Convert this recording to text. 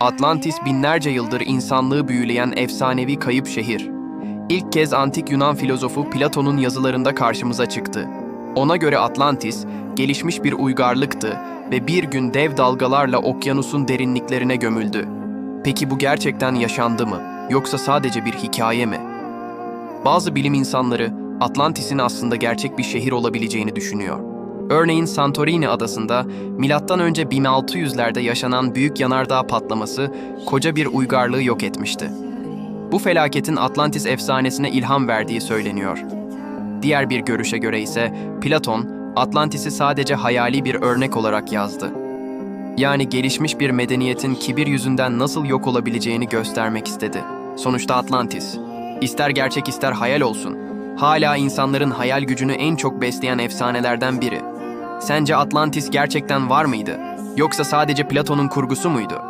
Atlantis binlerce yıldır insanlığı büyüleyen efsanevi kayıp şehir. İlk kez antik Yunan filozofu Platon'un yazılarında karşımıza çıktı. Ona göre Atlantis, gelişmiş bir uygarlıktı ve bir gün dev dalgalarla okyanusun derinliklerine gömüldü. Peki bu gerçekten yaşandı mı? Yoksa sadece bir hikaye mi? Bazı bilim insanları Atlantis'in aslında gerçek bir şehir olabileceğini düşünüyor. Örneğin Santorini adasında milattan önce 1600'lerde yaşanan büyük yanardağ patlaması koca bir uygarlığı yok etmişti. Bu felaketin Atlantis efsanesine ilham verdiği söyleniyor. Diğer bir görüşe göre ise Platon Atlantis'i sadece hayali bir örnek olarak yazdı. Yani gelişmiş bir medeniyetin kibir yüzünden nasıl yok olabileceğini göstermek istedi. Sonuçta Atlantis, ister gerçek ister hayal olsun, hala insanların hayal gücünü en çok besleyen efsanelerden biri. Sence Atlantis gerçekten var mıydı? Yoksa sadece Platon'un kurgusu muydu?